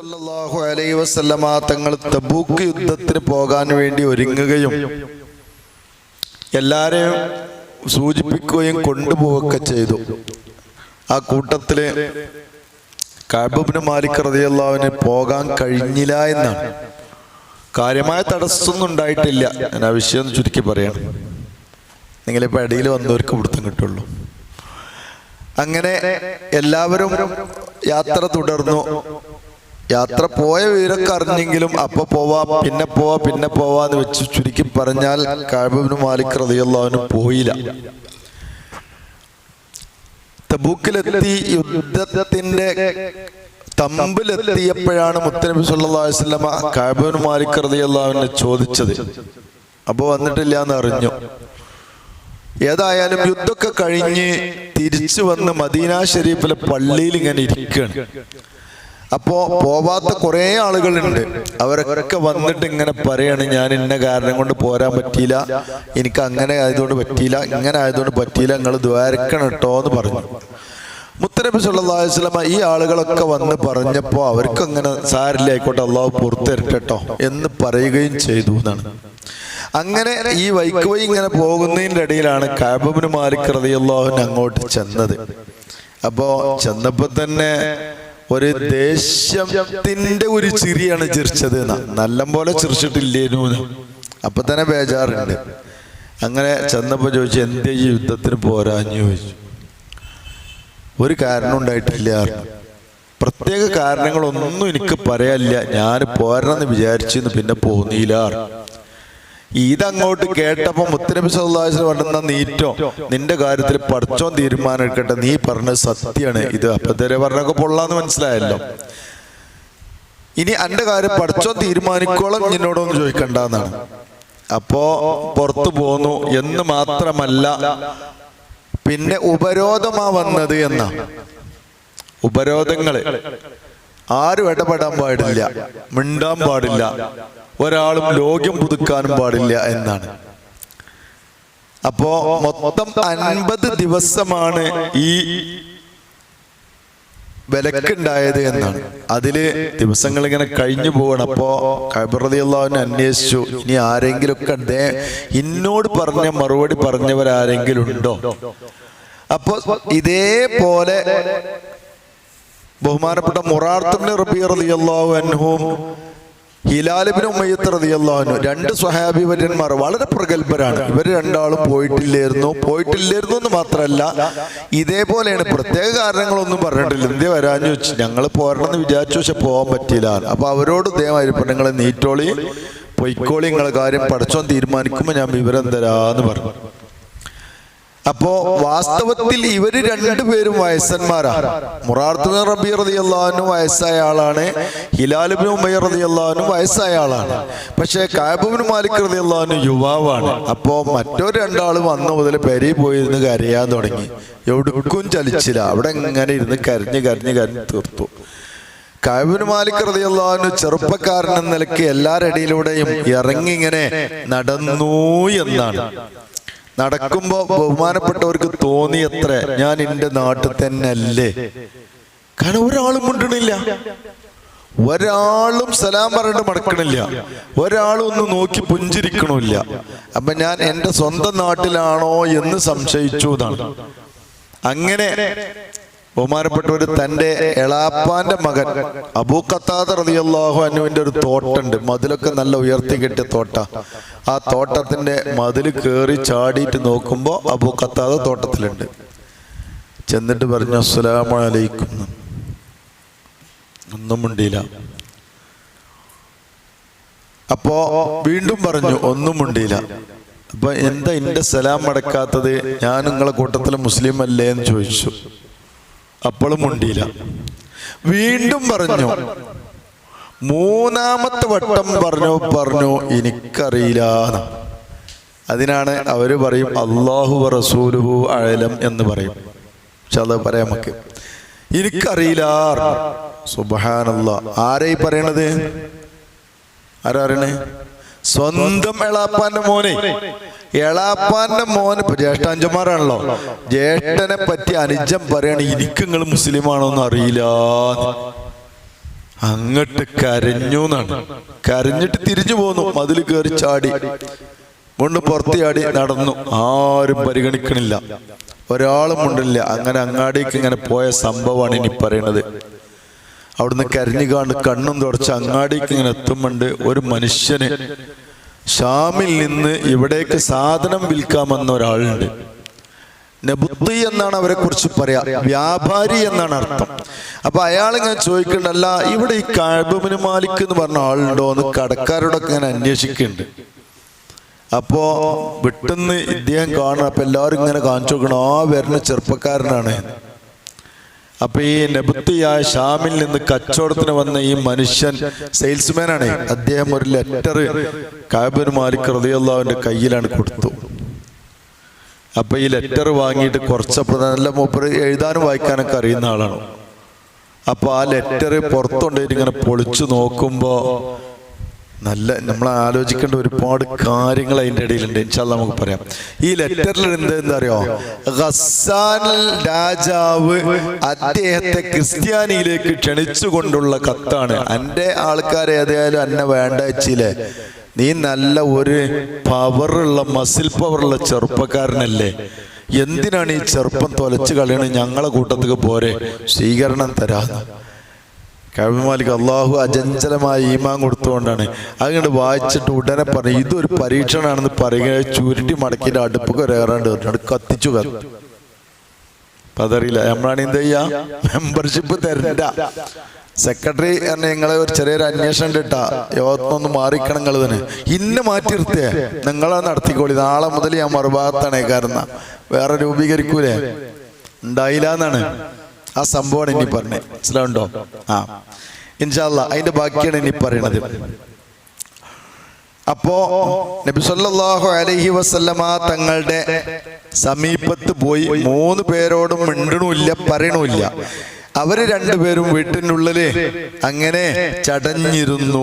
സല്ലല്ലാഹു അലൈഹി വസല്ലമ തങ്ങൾ തബൂക്ക് യുദ്ധത്തിന് പോകാൻ വേണ്ടി ഒരുങ്ങുകയും എല്ലാരെയും സൂചിപ്പിക്കുകയും കൊണ്ടുപോവുകയൊക്കെ ചെയ്തു. ആ കൂട്ടത്തിൽ കാബിന് മാലിക് റതിയല്ലാവിന് പോകാൻ കഴിഞ്ഞില്ല എന്നാണ്. കാര്യമായ തടസ്സമൊന്നും ഉണ്ടായിട്ടില്ല. ഞാൻ ആ വിഷയം ചുരുക്കി പറയണം നിങ്ങളിപ്പോൾ ഇടയിൽ വന്നവർക്ക് പിടുത്തം കിട്ടുള്ളൂ. അങ്ങനെ എല്ലാവരും യാത്ര തുടർന്നു. യാത്ര പോയ വിവരൊക്കെ അറിഞ്ഞെങ്കിലും അപ്പൊ പോവാ പിന്നെ പോവാ പിന്നെ പോവാന്ന് വെച്ച് ചുരുക്കി പറഞ്ഞാൽ കാബിന് മാലിക് റതിയുള്ളവന് പോയില്ല. തബൂക്കിലെത്തി യുദ്ധത്തിന്റെ തമ്പിലെത്തിയപ്പോഴാണ് മുത്തനബി വസല്ലമ കാബിന് മാലിക് റതിയുള്ളവനെ ചോദിച്ചത്. അപ്പോൾ വന്നിട്ടില്ല എന്ന് അറിഞ്ഞു. ഏതായാലും യുദ്ധമൊക്കെ കഴിഞ്ഞ് തിരിച്ചു വന്ന് മദീന ഷരീഫിലെ പള്ളിയിൽ ഇങ്ങനെ ഇരിക്കുകയാണ്. അപ്പോ പോവാത്ത കുറെ ആളുകളുണ്ട്. അവരൊക്കെ വന്നിട്ട് ഇങ്ങനെ പറയാണ് ഞാൻ ഇന്ന കാരണം കൊണ്ട് പോരാൻ പറ്റിയില്ല. എനിക്ക് അങ്ങനെ ആയതുകൊണ്ട് പറ്റിയില്ല. ഇങ്ങനെ ആയതുകൊണ്ട് പറ്റിയില്ല. നിങ്ങൾ ദ്വാരക്കണം കേട്ടോ എന്ന് പറഞ്ഞു. മുത്തനബി സല്ലല്ലാഹു അലൈഹി വസല്ലമ ഈ ആളുകളൊക്കെ വന്ന് പറഞ്ഞപ്പോൾ അവർക്ക് അങ്ങനെ സാരില്ല ആയിക്കോട്ടെ അള്ളാഹു പുറത്തിരട്ടെട്ടോ എന്ന് പറയുകയും ചെയ്തു എന്നാണ്. അങ്ങനെ ഈ വൈക്ക് വൈ ഇങ്ങനെ പോകുന്നതിന്റെ ഇടയിലാണ് കാബിന് മാലിക് റതിയല്ലാഹുവിന് അങ്ങോട്ട് ചെന്നത്. അപ്പോ ചെന്നപ്പോ തന്നെ ഒരു ദേഷ്യത്തിന്റെ ഒരു ചിരിയാണ് ചിരിച്ചത് നല്ല പോലെ ചിരിച്ചിട്ടില്ലേനു. അപ്പൊ തന്നെ ബേജാറുണ്ട്. അങ്ങനെ ചെന്നപ്പോ ചോദിച്ചു എന്തേ യുദ്ധത്തിന് പോരാഞ്ഞു? ചോദിച്ചു. ഒരു കാരണം ഉണ്ടായിട്ടില്ല. പ്രത്യേക കാരണങ്ങളൊന്നും എനിക്ക് പറയാനില്ല. ഞാൻ പോരണമെന്ന് വിചാരിച്ചു പിന്നെ പോന്നില്ല. ഇതങ്ങോട്ട് കേട്ടപ്പോ മുത്തനബി സല്ലാസ് പറഞ്ഞ നീറ്റോ നിന്റെ കാര്യത്തിൽ പഠിച്ചോ തീരുമാനം എടുക്കട്ടെ നീ പറഞ്ഞത് സത്യമാണ്. ഇത് അപ്പത്തേരെ പറഞ്ഞൊക്കെ പൊള്ളാന്ന് മനസ്സിലായല്ലോ. ഇനി എന്റെ കാര്യം പഠിച്ചോ തീരുമാനിക്കോളം എന്നോടൊന്നും ചോദിക്കണ്ടെന്നാണ്. അപ്പോ പുറത്തു പോന്നു. എന്ന് മാത്രമല്ല പിന്നെ ഉപരോധമാ വന്നത് എന്ന? ഉപരോധങ്ങൾ. ആരും ഇടപെടാൻ പാടില്ല മിണ്ടാൻ പാടില്ല. ഒരാളും രോഗ്യം പുതുക്കാനും പാടില്ല എന്നാണ്. അപ്പോ മൊത്തം അൻപത് ദിവസമാണ് ഈ വിലക്കുണ്ടായത് എന്നാണ്. അതിൽ ദിവസങ്ങൾ ഇങ്ങനെ കഴിഞ്ഞു പോവാണ്. അപ്പോ കബറതി അള്ളാഹുവിനെ അന്വേഷിച്ചു. ഇനി ആരെങ്കിലും ഒക്കെ അദ്ദേഹം ഇന്നോട് പറഞ്ഞ മറുപടി പറഞ്ഞവരാരെങ്കിലും ഉണ്ടോ? അപ്പോ ഇതേപോലെ ബഹുമാനപ്പെട്ട മുറാർത്തുബിന് റബി റളിയല്ലാഹു അൻഹും ഹിലാലിബിന് ഉമ്മയത്ത് റളിയല്ലാഹു രണ്ട് സ്വഹാബി വര്യന്മാർ വളരെ പ്രഗത്ഭരാണ്. ഇവർ രണ്ടാളും പോയിട്ടില്ലായിരുന്നു. പോയിട്ടില്ലായിരുന്നു എന്ന് മാത്രമല്ല ഇതേപോലെയാണ് പ്രത്യേക കാരണങ്ങളൊന്നും പറഞ്ഞിട്ടില്ല. എന്തേ വരാഞ്ഞു വെച്ച് ഞങ്ങൾ പോരണമെന്ന് വിചാരിച്ചു പക്ഷെ പോകാൻ പറ്റിയില്ല. അപ്പൊ അവരോട് ഇതേമാതിരി നിങ്ങളെ നീറ്റോളി പൊയ്ക്കോളി നിങ്ങളെ കാര്യം പഠിച്ചോൻ തീരുമാനിക്കുമ്പോൾ ഞാൻ വിവരം തരാന്ന് പറഞ്ഞു. അപ്പോ വാസ്തവത്തിൽ ഇവർ രണ്ടുപേരും വയസ്സന്മാരാ. മുറാർത്തുബിൻ റബി റതി അള്ളഹാനും വയസ്സായ ആളാണ്. ഹിലാലുബിൻ ഉമ്മയ്യ റതി അള്ളഹാനും വയസ്സായ ആളാണ്. പക്ഷേ കാബുബിൻ മാലിക് റതി അള്ളഹാനും യുവാവാണ്. അപ്പോ മറ്റൊരു രണ്ടാളും വന്ന മുതൽ പെരി പോയിരുന്ന് കരയാൻ തുടങ്ങി. എവിടുക്കും ചലിച്ചില്ല. അവിടെ ഇങ്ങനെ ഇരുന്ന് കരഞ്ഞ് കരഞ്ഞ് കരഞ്ഞ് തീർത്തു. കാബിന് മാലിക് റളിയല്ലാഹു ചെറുപ്പക്കാരൻ എന്ന നിലയ്ക്ക് എല്ലാരടിയിലൂടെയും ഇറങ്ങി ഇങ്ങനെ നടന്നു എന്നാണ്. നടക്കുമ്പോ ബഹുമാനപ്പെട്ടവർക്ക് തോന്നി ഞാൻ എന്റെ നാട്ടിൽ തന്നെ അല്ലേ കാരണം ഒരാളും മുണ്ടണില്ല. ഒരാളും സലാം പറഞ്ഞിട്ട് മടക്കണില്ല. ഒരാളും ഒന്ന് നോക്കി പുഞ്ചിരിക്കണില്ല. അപ്പൊ ഞാൻ എന്റെ സ്വന്തം നാട്ടിലാണോ എന്ന് സംശയിച്ചു അങ്ങനെ ബഹുമാനപ്പെട്ടവര് തന്റെ എളാപ്പാന്റെ മകൻ അബൂ ഖത്താദ റളിയല്ലാഹു അനുവിന്റെ ഒരു തോട്ടുണ്ട്. മതിലൊക്കെ നല്ല ഉയർത്തി കെട്ടിയ തോട്ട. ആ തോട്ടത്തിന്റെ മതിൽ കയറി ചാടിയിട്ട് നോക്കുമ്പോ അബൂ ഖത്താദ തോട്ടത്തിലുണ്ട്. ചെന്നിട്ട് പറഞ്ഞു അസ്സലാമു അലൈക്കും. ഒന്നും മുണ്ടിയില്ല. അപ്പോ വീണ്ടും പറഞ്ഞു ഒന്നും മുണ്ടിയില്ല. അപ്പൊ എന്താ എന്റെ സലാം അടക്കാത്തത്? ഞാൻ നിങ്ങളെ കൂട്ടത്തിലെ മുസ്ലിം അല്ലേ? എന്ന് ചോദിച്ചു. അപ്പോഴും മുണ്ടിയില്ല. വീണ്ടും പറഞ്ഞു മൂന്നാമത്തെ വട്ടം പറഞ്ഞു പറഞ്ഞു എനിക്കറിയില്ല. അതിനാണ് അവർ പറയും അള്ളാഹു റസൂലുഹു അഴലം എന്ന് പറയും. പക്ഷെ അത് പറയാം നമുക്ക്. എനിക്കറിയില്ല സുബാനുള്ള ആരായി പറയണത്? ആരാ പറയണേ? സ്വന്തം എളാപ്പാന്റെ മോനെ. എളാപ്പാന്റെ മോന് ജ്യേഷ്ഠ ജ്യേഷ്ഠാഞ്ചന്മാരാണല്ലോ. ജ്യേഷ്ഠനെ പറ്റി അനുജം പറയണ എനിക്ക് നിങ്ങൾ മുസ്ലിമാണോന്ന് അറിയില്ല. അങ്ങട്ട് കരഞ്ഞു എന്നാണ് കരഞ്ഞിട്ട് തിരിഞ്ഞു പോന്നു. മതിൽ കയറി ചാടി. കൊണ്ട് പുറത്ത് ചാടി നടന്നു. ആരും പരിഗണിക്കണില്ല. ഒരാളും ഉണ്ടില്ല അങ്ങനെ അങ്ങാടിക്ക് ഇങ്ങനെ പോയ സംഭവമാണ് ഇനി പറയണത്. അവിടുന്ന് കരഞ്ഞു കാണ്ട് കണ്ണും തുടച്ച് അങ്ങാടിക്ക് ഇങ്ങനെ എത്തുമ്പോണ്ട് ഒരു മനുഷ്യന് ഷാമിൽ നിന്ന് ഇവിടേക്ക് സാധനം വിൽക്കാമെന്ന ഒരാളുണ്ട്. നബുത്തി എന്നാണ് അവരെ കുറിച്ച് പറയാ വ്യാപാരി എന്നാണ് അർത്ഥം. അപ്പൊ അയാൾ ഇങ്ങനെ ചോദിക്കണ്ടല്ല ഇവിടെ ഈ കാഴ്ബിന് മാലിക് എന്ന് പറഞ്ഞ ആളുണ്ടോ? എന്ന് കടക്കാരോടൊക്കെ ഇങ്ങനെ അന്വേഷിക്കുന്നുണ്ട് അപ്പോ വിട്ടുന്ന് ഇദ്ദേഹം കാണണം അപ്പൊ എല്ലാവരും ഇങ്ങനെ കാണിച്ചു നോക്കണം ആ വരുന്ന ചെറുപ്പക്കാരനാണ് അപ്പൊ ഈ നബുത്തിയായ ഷാമിൽ നിന്ന് കച്ചവടത്തിന് വന്ന ഈ മനുഷ്യൻ സെയിൽസ്മാനാണ്. അദ്ദേഹം ഒരു ലെറ്റർ കാബിന് മാലിക് റതിയല്ലാവിന്റെ കയ്യിലാണ് കൊടുത്തു. അപ്പൊ ഈ ലെറ്റർ വാങ്ങിയിട്ട് കുറച്ചപ്പോൾ നല്ല മൂപ്പർ എഴുതാനും വായിക്കാനൊക്കെ അറിയുന്ന ആളാണ്. അപ്പൊ ആ ലെറ്റർ പുറത്തുകൊണ്ടിട്ട് ഇങ്ങനെ പൊളിച്ചു നോക്കുമ്പോ നല്ല നമ്മൾ ആലോചിക്കേണ്ട ഒരുപാട് കാര്യങ്ങൾ അതിന്റെ ഇടയിലുണ്ട്. ഇൻഷാല്ല നമുക്ക് പറയാം. ഈ ലെറ്ററിൽ എന്ത് എന്താ അറിയോ? ഖസാൻ രാജാവ് അദ്ദേഹത്തെ ക്രിസ്ത്യാനിയിലേക്ക് ക്ഷണിച്ചുകൊണ്ടുള്ള കത്താണ്. എന്റെ ആൾക്കാരെ ഏതായാലും എന്നെ വേണ്ട വെച്ചില്ലേ? നീ നല്ല ഒരു പവറുള്ള മസിൽ പവറുള്ള ചെറുപ്പക്കാരനല്ലേ. എന്തിനാണ് ഈ ചെറുപ്പം തൊലച്ച് കളയണത് ഞങ്ങളെ കൂട്ടത്തേക്ക് പോരെ. സ്വീകരണം തരാന്ന് കവിമാലിക്ക് അള്ളാഹു അജഞ്ചലമായ ഈമാൻ കൊടുത്തുകൊണ്ടാണ്. അതുകൊണ്ട് വായിച്ചിട്ട് ഉടനെ പറഞ്ഞു ഇതൊരു പരീക്ഷണമാണെന്ന് പറയുക ചുരുട്ടി മടക്കിയിട്ട് അടുപ്പൊക്കെ ഒരേറാണ്ട് പറഞ്ഞു. കത്തിച്ചു കത്തു അതറിയില്ല നമ്മളാണ് എന്ത് ചെയ്യാ? മെമ്പർഷിപ്പ് തരണ്ട. സെക്രട്ടറി തന്നെ നിങ്ങളെ ഒരു ചെറിയൊരു അന്വേഷണം കിട്ടാ യോഗത്തൊന്ന് മാറിക്കണം നിങ്ങൾ തന്നെ. ഇന്ന് മാറ്റി നിർത്തിയേ. നിങ്ങളെ നടത്തിക്കോളി. നാളെ മുതൽ ഞാൻ മറുഭാഗത്താണ് കാരണം വേറെ രൂപീകരിക്കൂലേ? ഉണ്ടായില്ല എന്നാണ്. ആ സംഭവമാണ് ഇനി പറഞ്ഞത് മനസ്സിലാവുണ്ടോ ആ. ഇൻഷാല്ല അതിന്റെ ബാക്കിയാണ് ഇനി പറയണത്. അപ്പോ നബി സല്ലല്ലാഹു അലൈഹി വസല്ലമ തങ്ങളുടെ സമീപത്ത് പോയി മൂന്ന് പേരോടും മിണ്ടണമില്ല പറയണമില്ല. അവർ രണ്ടുപേരും വീട്ടിനുള്ളിൽ അങ്ങനെ ചടഞ്ഞിരുന്നു